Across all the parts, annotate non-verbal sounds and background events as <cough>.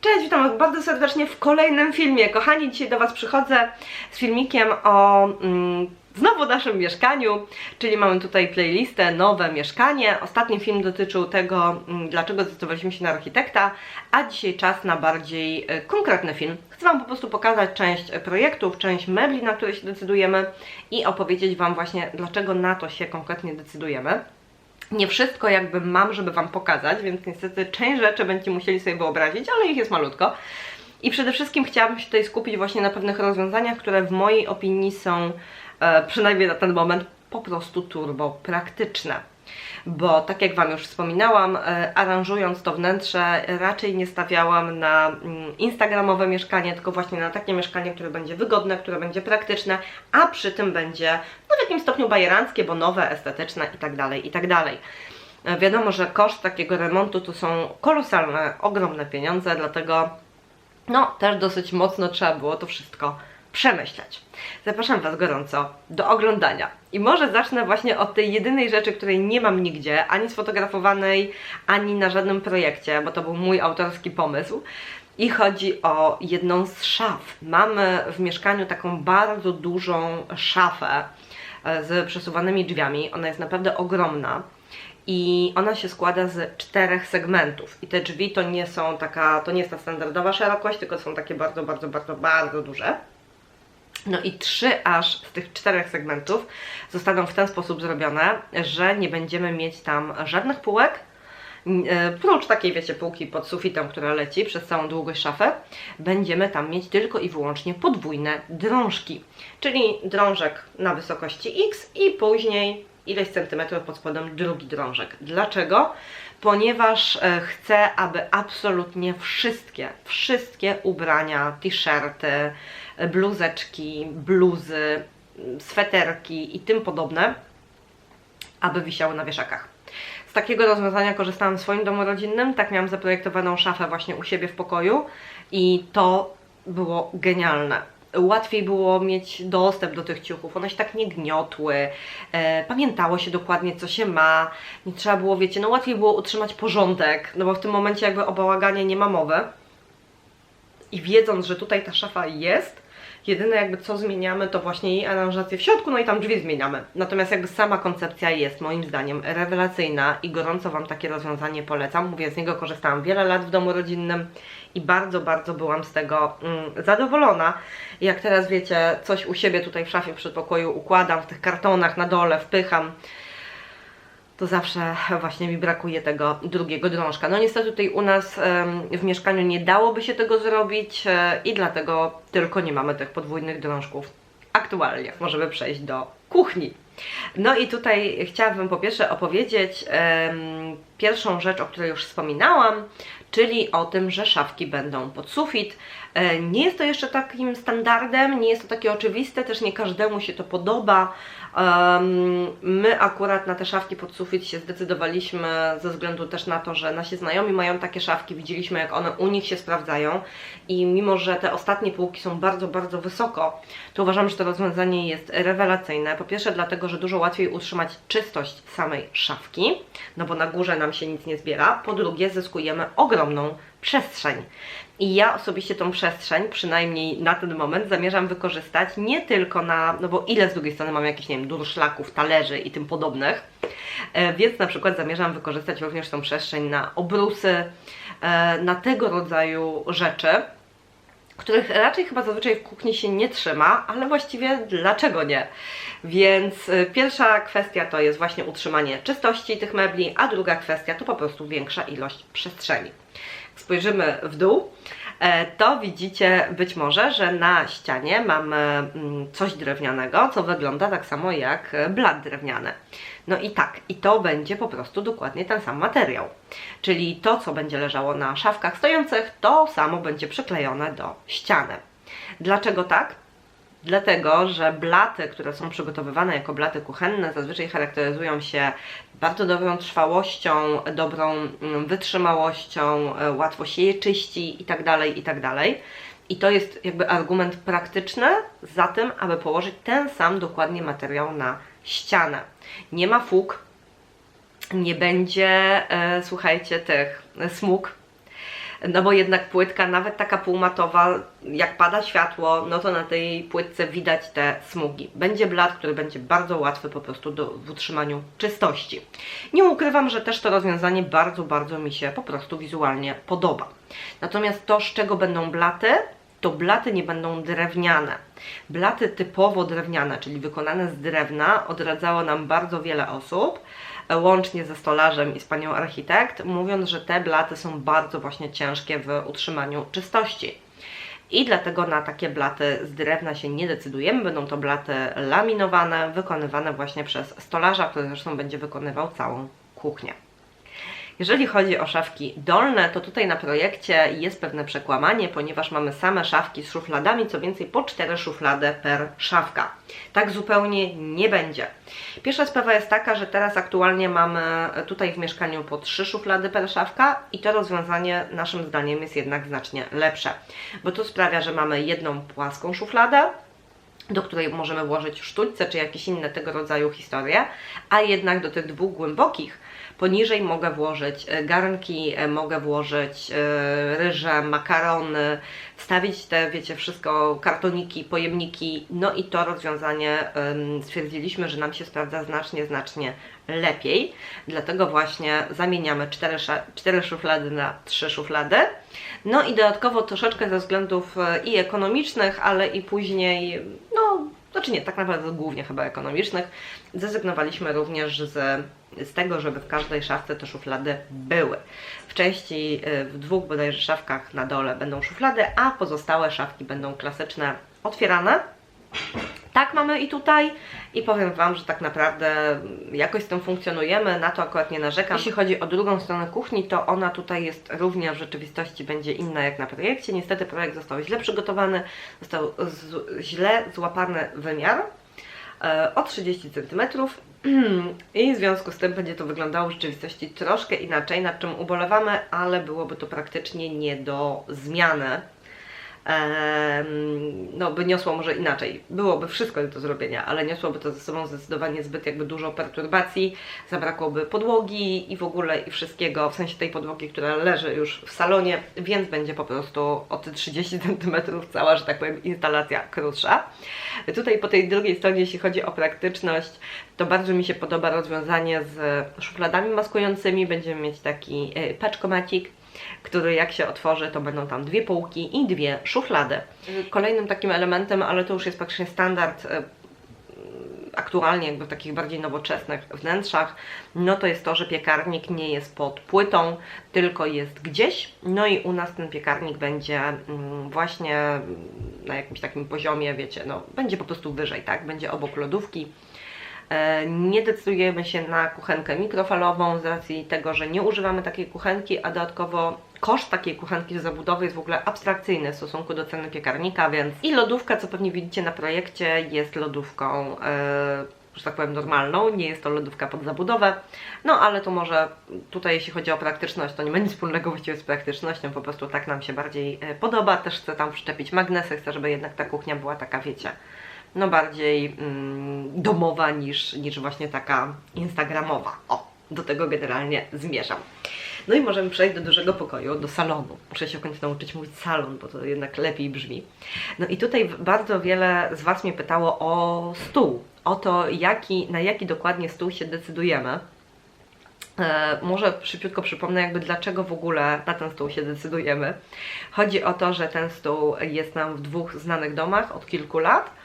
Cześć, witam Was bardzo serdecznie w kolejnym filmie. Kochani, dzisiaj do Was przychodzę z filmikiem o mm, znowu naszym mieszkaniu, czyli mamy tutaj playlistę Nowe Mieszkanie. Ostatni film dotyczył tego, mm, dlaczego zdecydowaliśmy się na architekta, a dzisiaj czas na bardziej e, konkretny film. Chcę Wam po prostu pokazać część projektów, część mebli, na które się decydujemy i opowiedzieć Wam właśnie, dlaczego na to się konkretnie decydujemy. Nie wszystko jakby mam, żeby Wam pokazać, więc niestety część rzeczy będziecie musieli sobie wyobrazić, ale ich jest malutko. I przede wszystkim chciałabym się tutaj skupić właśnie na pewnych rozwiązaniach, które w mojej opinii są, e, przynajmniej na ten moment, po prostu turbo praktyczne. Bo tak jak Wam już wspominałam, e, aranżując to wnętrze, raczej nie stawiałam na mm, instagramowe mieszkanie, tylko właśnie na takie mieszkanie, które będzie wygodne, które będzie praktyczne, a przy tym będzie no, w jakimś stopniu bajeranckie, bo nowe, estetyczne itd. itd. E, Wiadomo, że koszt takiego remontu to są kolosalne, ogromne pieniądze, dlatego no też dosyć mocno trzeba było to wszystko przemyśleć. Zapraszam Was gorąco do oglądania. I może zacznę właśnie od tej jedynej rzeczy, której nie mam nigdzie, ani sfotografowanej, ani na żadnym projekcie, bo to był mój autorski pomysł. I chodzi o jedną z szaf. Mamy w mieszkaniu taką bardzo dużą szafę e, z przesuwanymi drzwiami. Ona jest naprawdę ogromna i ona się składa z czterech segmentów. I te drzwi to nie są taka, to nie jest ta standardowa szerokość, tylko są takie bardzo, bardzo, bardzo, bardzo duże. No i trzy aż z tych czterech segmentów zostaną w ten sposób zrobione, że nie będziemy mieć tam żadnych półek, e, prócz takiej, wiecie, półki pod sufitem, która leci przez całą długość szafy, będziemy tam mieć tylko i wyłącznie podwójne drążki, czyli drążek na wysokości X i później ileś centymetrów pod spodem drugi drążek. Dlaczego? Ponieważ e, chcę, aby absolutnie wszystkie, wszystkie ubrania, t-shirty, bluzeczki, bluzy, sweterki i tym podobne, aby wisiały na wieszakach. Z takiego rozwiązania korzystałam w swoim domu rodzinnym, tak miałam zaprojektowaną szafę właśnie u siebie w pokoju i to było genialne łatwiej było mieć dostęp do tych ciuchów, one się tak nie gniotły, e, pamiętało się dokładnie co się ma, nie trzeba było, wiecie, no łatwiej było utrzymać porządek, no bo w tym momencie jakby o bałaganie nie ma mowy i wiedząc, że tutaj ta szafa jest, jedyne jakby co zmieniamy to właśnie jej aranżację w środku, no i tam drzwi zmieniamy. Natomiast jakby sama koncepcja jest moim zdaniem rewelacyjna i gorąco Wam takie rozwiązanie polecam. Mówię, z niego korzystałam wiele lat w domu rodzinnym i bardzo, bardzo byłam z tego mm, zadowolona. Jak teraz wiecie, coś u siebie tutaj w szafie w przedpokoju układam, w tych kartonach na dole wpycham, to zawsze właśnie mi brakuje tego drugiego drążka. No niestety tutaj u nas w mieszkaniu nie dałoby się tego zrobić e, i dlatego tylko nie mamy tych podwójnych drążków aktualnie. Możemy przejść do kuchni. No i tutaj chciałabym po pierwsze opowiedzieć pierwszą rzecz, o której już wspominałam, czyli o tym, że szafki będą pod sufit. E, nie jest to jeszcze takim standardem, nie jest to takie oczywiste, też nie każdemu się to podoba. My akurat na te szafki pod sufit się zdecydowaliśmy ze względu też na to, że nasi znajomi mają takie szafki, widzieliśmy jak one u nich się sprawdzają i mimo, że te ostatnie półki są bardzo, bardzo wysoko, to uważam, że to rozwiązanie jest rewelacyjne. Po pierwsze dlatego, że dużo łatwiej utrzymać czystość samej szafki, no bo na górze nam się nic nie zbiera. Po drugie zyskujemy ogromną przestrzeń. I ja osobiście tą przestrzeń, przynajmniej na ten moment, zamierzam wykorzystać nie tylko na, no bo ile z drugiej strony mam jakichś, nie wiem, durszlaków, talerzy i tym podobnych, e, więc na przykład zamierzam wykorzystać również tą przestrzeń na obrusy, e, na tego rodzaju rzeczy, których raczej chyba zazwyczaj w kuchni się nie trzyma, ale właściwie dlaczego nie? Więc e, pierwsza kwestia to jest właśnie utrzymanie czystości tych mebli, a druga kwestia to po prostu większa ilość przestrzeni spojrzymy w dół, e, to widzicie być może, że na ścianie mamy mm, coś drewnianego, co wygląda tak samo jak blat drewniany. No i tak, i to będzie po prostu dokładnie ten sam materiał. Czyli to, co będzie leżało na szafkach stojących, to samo będzie przyklejone do ściany. Dlaczego tak? Dlatego, że blaty, które są przygotowywane jako blaty kuchenne, zazwyczaj charakteryzują się bardzo dobrą trwałością, dobrą mm, wytrzymałością, e, łatwo się je czyści itd., tak itd. Tak I to jest jakby argument praktyczny za tym, aby położyć ten sam dokładnie materiał na ścianę. Nie ma fug, nie będzie, e, słuchajcie, tych smug, no bo jednak płytka, nawet taka półmatowa, jak pada światło, no to na tej płytce widać te smugi. Będzie blat, który będzie bardzo łatwy po prostu do, w utrzymaniu czystości. Nie ukrywam, że też to rozwiązanie bardzo, bardzo mi się po prostu wizualnie podoba. Natomiast to, z czego będą blaty, to blaty nie będą drewniane. Blaty typowo drewniane, czyli wykonane z drewna, odradzało nam bardzo wiele osób, łącznie ze stolarzem i z panią architekt, mówiąc, że te blaty są bardzo właśnie ciężkie w utrzymaniu czystości. I dlatego na takie blaty z drewna się nie decydujemy. Będą to blaty laminowane, wykonywane właśnie przez stolarza, który zresztą będzie wykonywał całą kuchnię. Jeżeli chodzi o szafki dolne, to tutaj na projekcie jest pewne przekłamanie, ponieważ mamy same szafki z szufladami, co więcej po 4 szuflady per szafka. Tak zupełnie nie będzie. Pierwsza sprawa jest taka, że teraz aktualnie mamy tutaj w mieszkaniu po 3 szuflady per szafka i to rozwiązanie naszym zdaniem jest jednak znacznie lepsze, bo to sprawia, że mamy jedną płaską szufladę, do której możemy włożyć sztućce czy jakieś inne tego rodzaju historie, a jednak do tych dwóch głębokich Poniżej mogę włożyć e, garnki, e, mogę włożyć e, ryże, makarony, wstawić te, wiecie, wszystko, kartoniki, pojemniki. No i to rozwiązanie stwierdziliśmy, że nam się sprawdza znacznie, znacznie lepiej. Dlatego właśnie zamieniamy cztery, cztery szuflady na trzy szuflady. No i dodatkowo troszeczkę ze względów i ekonomicznych, ale i później, no, znaczy nie, tak naprawdę głównie chyba ekonomicznych, zrezygnowaliśmy również z z tego, żeby w każdej szafce te szuflady były. W części, y, w dwóch bodajże szafkach na dole będą szuflady, a pozostałe szafki będą klasyczne, otwierane. Tak mamy i tutaj i powiem Wam, że tak naprawdę jakoś z tym funkcjonujemy, na to akurat nie narzekam. Jeśli chodzi o drugą stronę kuchni, to ona tutaj jest również w rzeczywistości będzie inna jak na projekcie. Niestety projekt został źle przygotowany, został źle złapany wymiar e, o 30 cm <clears throat> i w związku z tym będzie to wyglądało w rzeczywistości troszkę inaczej, nad czym ubolewamy, ale byłoby to praktycznie nie do zmiany no, by niosło może inaczej. Byłoby wszystko do zrobienia, ale niosłoby to ze sobą zdecydowanie zbyt jakby dużo perturbacji, zabrakłoby podłogi i w ogóle i wszystkiego, w sensie tej podłogi, która leży już w salonie, więc będzie po prostu o te 30 cm cała, że tak powiem, instalacja krótsza. Tutaj po tej drugiej stronie, jeśli chodzi o praktyczność, to bardzo mi się podoba rozwiązanie z szufladami maskującymi. Będziemy mieć taki e, paczkomacik, który jak się otworzy, to będą tam dwie półki i dwie szuflady. Kolejnym takim elementem, ale to już jest praktycznie standard e, aktualnie jakby w takich bardziej nowoczesnych wnętrzach, no to jest to, że piekarnik nie jest pod płytą, tylko jest gdzieś. No i u nas ten piekarnik będzie mm, właśnie na jakimś takim poziomie, wiecie, no będzie po prostu wyżej, tak? Będzie obok lodówki. E, nie decydujemy się na kuchenkę mikrofalową z racji tego, że nie używamy takiej kuchenki, a dodatkowo koszt takiej kuchenki do zabudowy jest w ogóle abstrakcyjny w stosunku do ceny piekarnika, więc i lodówka, co pewnie widzicie na projekcie, jest lodówką, yy, że tak powiem, normalną, nie jest to lodówka pod zabudowę, no ale to może tutaj jeśli chodzi o praktyczność, to nie ma nic wspólnego właściwie z praktycznością, po prostu tak nam się bardziej e, podoba, też chcę tam wszczepić magnesy, chcę, żeby jednak ta kuchnia była taka, wiecie, no bardziej mm, domowa niż, niż właśnie taka instagramowa. O, do tego generalnie zmierzam. No i możemy przejść do dużego pokoju, do salonu. Muszę się w końcu nauczyć mówić salon, bo to jednak lepiej brzmi. No i tutaj bardzo wiele z Was mnie pytało o stół, o to, jaki, na jaki dokładnie stół się decydujemy. E, może szybciutko przypomnę, jakby dlaczego w ogóle na ten stół się decydujemy. Chodzi o to, że ten stół jest nam w dwóch znanych domach od kilku lat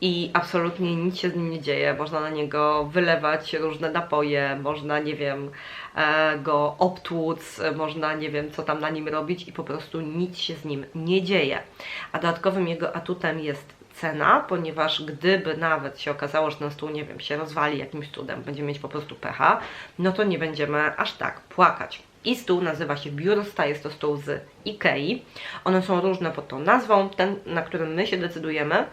i absolutnie nic się z nim nie dzieje. Można na niego wylewać różne napoje, można, nie wiem, e, go obtłuc, można, nie wiem, co tam na nim robić i po prostu nic się z nim nie dzieje. A dodatkowym jego atutem jest cena, ponieważ gdyby nawet się okazało, że ten stół, nie wiem, się rozwali jakimś cudem, będziemy mieć po prostu pecha, no to nie będziemy aż tak płakać. I stół nazywa się Biursta, jest to stół z Ikei. One są różne pod tą nazwą. Ten, na którym my się decydujemy,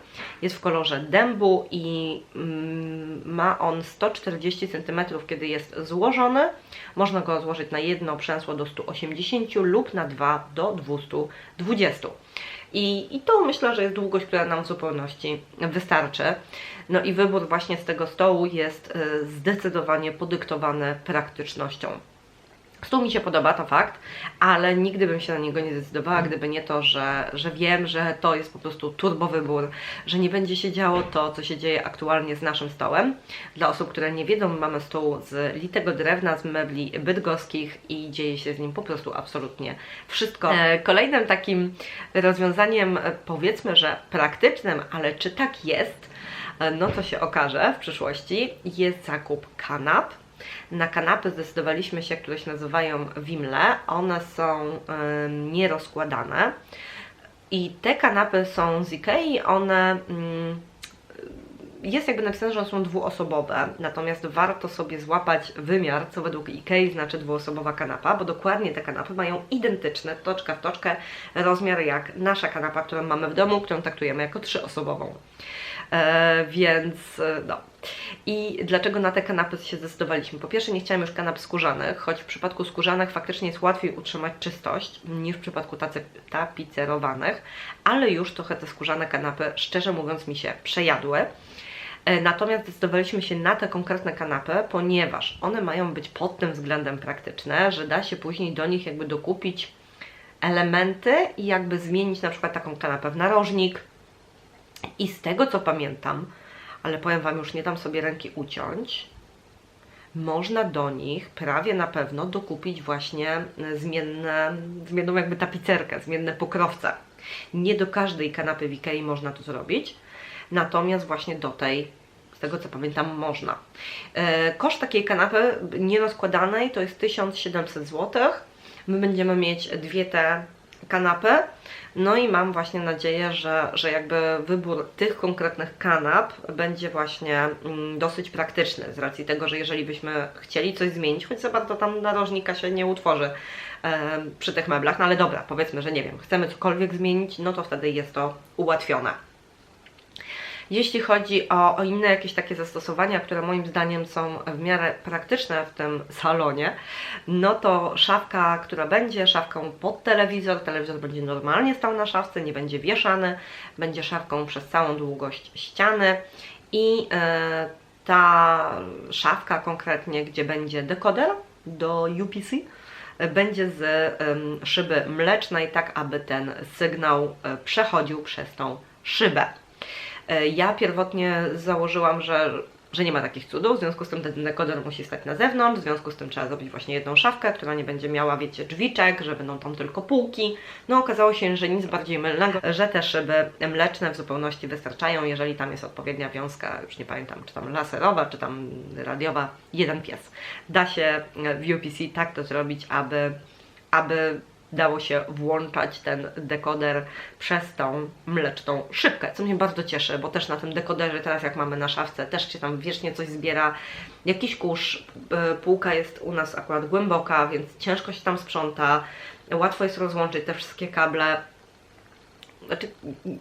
jest w kolorze dębu i mm, ma on 140 cm, kiedy jest złożony. Można go złożyć na jedno przęsło do 180 lub na dwa do 220. I, I to myślę, że jest długość, która nam w zupełności wystarczy. No i wybór właśnie z tego stołu jest y, zdecydowanie podyktowany praktycznością. Stół mi się podoba, to fakt, ale nigdy bym się na niego nie zdecydowała, gdyby nie to, że, że wiem, że to jest po prostu turbo wybór, że nie będzie się działo to, co się dzieje aktualnie z naszym stołem. Dla osób, które nie wiedzą, mamy stół z litego drewna, z mebli bydgoskich i dzieje się z nim po prostu absolutnie wszystko. E, kolejnym takim rozwiązaniem, e, powiedzmy, że praktycznym, ale czy tak jest, e, no to się okaże w przyszłości, jest zakup kanap na kanapy zdecydowaliśmy się, które się nazywają Wimle. One są nierozkładane. I te kanapy są z Ikei, one... Y, jest jakby napisane, że one są dwuosobowe, natomiast warto sobie złapać wymiar, co według Ikei znaczy dwuosobowa kanapa, bo dokładnie te kanapy mają identyczny, toczka w toczkę, rozmiar jak nasza kanapa, którą mamy w domu, którą traktujemy jako trzyosobową. E, więc e, no. I dlaczego na te kanapy się zdecydowaliśmy? Po pierwsze, nie chciałam już kanap skórzanych, choć w przypadku skórzanych faktycznie jest łatwiej utrzymać czystość niż w przypadku tacy tapicerowanych, ale już trochę te skórzane kanapy, szczerze mówiąc, mi się przejadły. E, natomiast zdecydowaliśmy się na te konkretne kanapy, ponieważ one mają być pod tym względem praktyczne, że da się później do nich jakby dokupić elementy i jakby zmienić na przykład taką kanapę w narożnik, i z tego co pamiętam, ale powiem Wam, już nie dam sobie ręki uciąć, można do nich prawie na pewno dokupić właśnie zmienne, zmienną jakby tapicerkę, zmienne pokrowce. Nie do każdej kanapy w Ikei można to zrobić, natomiast właśnie do tej, z tego co pamiętam, można. E, koszt takiej kanapy nierozkładanej to jest 1700 zł. My będziemy mieć dwie te kanapy. No i mam właśnie nadzieję, że, że jakby wybór tych konkretnych kanap będzie właśnie mm, dosyć praktyczny z racji tego, że jeżeli byśmy chcieli coś zmienić, choć za bardzo tam narożnika się nie utworzy przy tych meblach, no ale dobra, powiedzmy, że nie wiem, chcemy cokolwiek zmienić, no to wtedy jest to ułatwione. Jeśli chodzi o, o inne jakieś takie zastosowania, które moim zdaniem są w miarę praktyczne w tym salonie, no to szafka, która będzie szafką pod telewizor, telewizor będzie normalnie stał na szafce, nie będzie wieszany, będzie szafką przez całą długość ściany i e, ta szafka konkretnie, gdzie będzie dekoder do UPC, będzie z szyby mlecznej, tak aby ten sygnał e, przechodził przez tą szybę. E, ja pierwotnie założyłam, że, że nie ma takich cudów, w związku z tym ten dekoder musi stać na zewnątrz, w związku z tym trzeba zrobić właśnie jedną szafkę, która nie będzie miała, wiecie, drzwiczek, że będą tam tylko półki. No okazało się, że nic bardziej mylnego, że te szyby mleczne w zupełności wystarczają, jeżeli tam jest odpowiednia wiązka, już nie pamiętam, czy tam laserowa, czy tam radiowa, jeden pies. Da się w UPC tak to zrobić, aby, aby dało się włączać ten dekoder przez tą mleczną szybkę, co mnie bardzo cieszy, bo też na tym dekoderze teraz jak mamy na szafce, też się tam wiecznie coś zbiera, jakiś kurz, e, półka jest u nas akurat głęboka, więc ciężko się tam sprząta, łatwo jest rozłączyć te wszystkie kable, znaczy,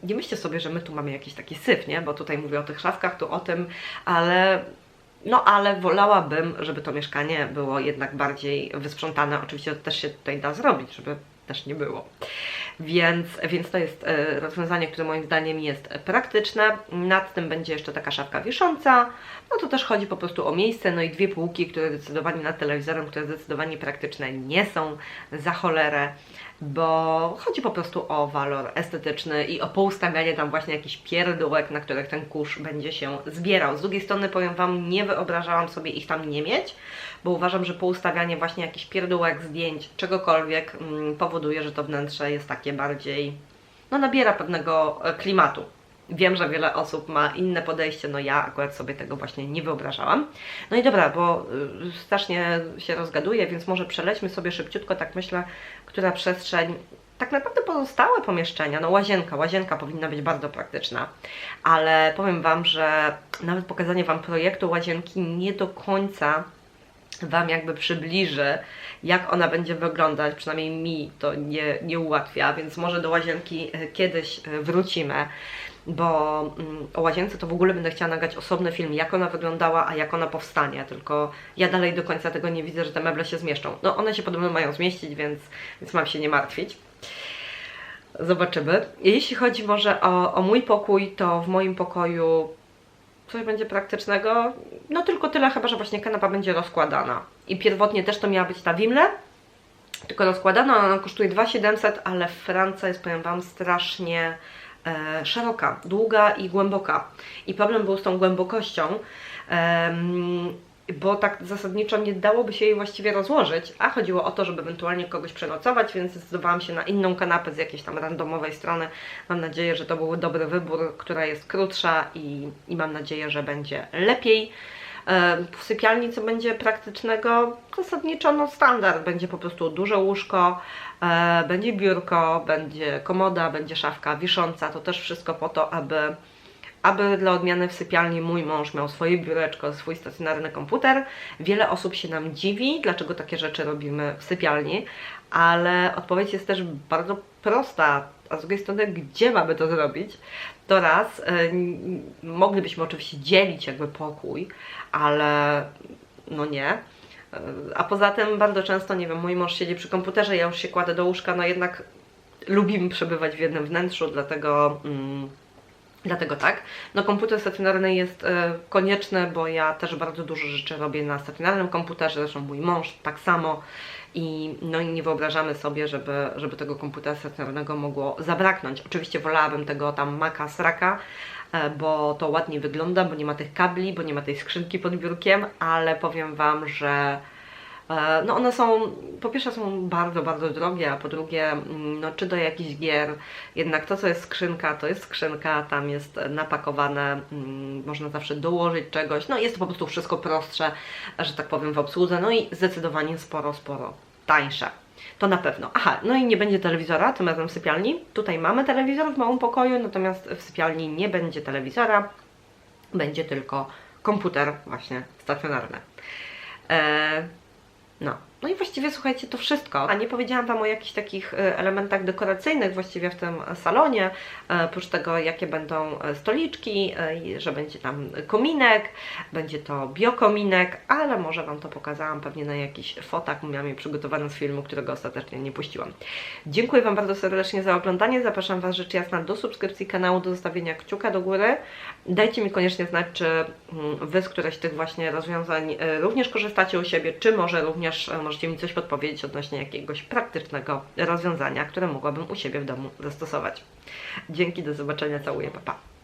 nie myślcie sobie, że my tu mamy jakiś taki syf, nie? Bo tutaj mówię o tych szafkach, tu o tym, ale no ale wolałabym, żeby to mieszkanie było jednak bardziej wysprzątane. Oczywiście to też się tutaj da zrobić, żeby też nie było. Więc, więc to jest e, rozwiązanie, które moim zdaniem jest praktyczne. Nad tym będzie jeszcze taka szafka wisząca. No to też chodzi po prostu o miejsce, no i dwie półki, które zdecydowanie nad telewizorem, które zdecydowanie praktyczne nie są za cholerę bo chodzi po prostu o walor estetyczny i o poustawianie tam właśnie jakichś pierdółek, na których ten kurz będzie się zbierał. Z drugiej strony powiem Wam, nie wyobrażałam sobie ich tam nie mieć, bo uważam, że poustawianie właśnie jakichś pierdółek, zdjęć, czegokolwiek mm, powoduje, że to wnętrze jest takie bardziej, no nabiera pewnego e, klimatu. Wiem, że wiele osób ma inne podejście, no ja akurat sobie tego właśnie nie wyobrażałam. No i dobra, bo y, strasznie się rozgaduję, więc może przelećmy sobie szybciutko, tak myślę, która przestrzeń tak naprawdę pozostałe pomieszczenia, no łazienka, łazienka powinna być bardzo praktyczna, ale powiem Wam, że nawet pokazanie Wam projektu łazienki nie do końca Wam jakby przybliży, jak ona będzie wyglądać, przynajmniej mi to nie, nie ułatwia, więc może do łazienki e, kiedyś e, wrócimy bo mm, o łazience to w ogóle będę chciała nagrać osobny film, jak ona wyglądała, a jak ona powstanie, tylko ja dalej do końca tego nie widzę, że te meble się zmieszczą. No one się podobno mają zmieścić, więc, więc mam się nie martwić. Zobaczymy. Jeśli chodzi może o, o mój pokój, to w moim pokoju coś będzie praktycznego, no tylko tyle chyba, że właśnie kanapa będzie rozkładana. I pierwotnie też to miała być ta Wimle, tylko rozkładana, ona kosztuje 2700, ale Franca jest, powiem Wam, strasznie e, szeroka, długa i głęboka. I problem był z tą głębokością, bo tak zasadniczo nie dałoby się jej właściwie rozłożyć, a chodziło o to, żeby ewentualnie kogoś przenocować, więc zdecydowałam się na inną kanapę z jakiejś tam randomowej strony. Mam nadzieję, że to był dobry wybór, która jest krótsza i, i mam nadzieję, że będzie lepiej. W sypialni co będzie praktycznego? Zasadniczo no standard, będzie po prostu duże łóżko, e, będzie biurko, będzie komoda, będzie szafka wisząca, to też wszystko po to, aby aby dla odmiany w sypialni mój mąż miał swoje biureczko, swój stacjonarny komputer. Wiele osób się nam dziwi, dlaczego takie rzeczy robimy w sypialni, ale odpowiedź jest też bardzo prosta. A z drugiej strony, gdzie mamy to zrobić? To raz, y, moglibyśmy oczywiście dzielić jakby pokój, ale no nie. Y, A poza tym bardzo często, nie wiem, mój mąż siedzi przy komputerze, ja już się kładę do łóżka, no jednak lubimy przebywać w jednym wnętrzu, dlatego... Mm, Dlatego tak. No komputer stacjonarny jest e, konieczny, bo ja też bardzo dużo rzeczy robię na stacjonarnym komputerze, zresztą mój mąż tak samo. I, no i nie wyobrażamy sobie, żeby, żeby tego komputera stacjonarnego mogło zabraknąć. Oczywiście wolałabym tego tam Maca Sraka, e, bo to ładnie wygląda, bo nie ma tych kabli, bo nie ma tej skrzynki pod biurkiem, ale powiem Wam, że No one są, po pierwsze są bardzo, bardzo drogie, a po drugie, mm, no czy do jakichś gier, jednak to co jest skrzynka, to jest skrzynka, tam jest napakowane, mm, można zawsze dołożyć czegoś, no jest to po prostu wszystko prostsze, że tak powiem w obsłudze, no i zdecydowanie sporo, sporo tańsze. To na pewno. Aha, no i nie będzie telewizora, tym razem w sypialni. Tutaj mamy telewizor w małym pokoju, natomiast w sypialni nie będzie telewizora, będzie tylko komputer właśnie stacjonarny. E, no. No i właściwie słuchajcie, to wszystko. A nie powiedziałam Wam o jakichś takich e, elementach dekoracyjnych właściwie w tym salonie, e, oprócz tego jakie będą e, stoliczki, że będzie tam kominek, będzie to biokominek, ale może Wam to pokazałam pewnie na jakichś fotach, miałam je przygotowane z filmu, którego ostatecznie nie puściłam. Dziękuję Wam bardzo serdecznie za oglądanie, zapraszam Was rzecz jasna do subskrypcji kanału, do zostawienia kciuka do góry. Dajcie mi koniecznie znać, czy mm, Wy z któreś tych właśnie rozwiązań również korzystacie u siebie, czy może również e, możecie mi coś podpowiedzieć odnośnie jakiegoś praktycznego rozwiązania, które mogłabym u siebie w domu zastosować. Dzięki, do zobaczenia, całuję, pa pa.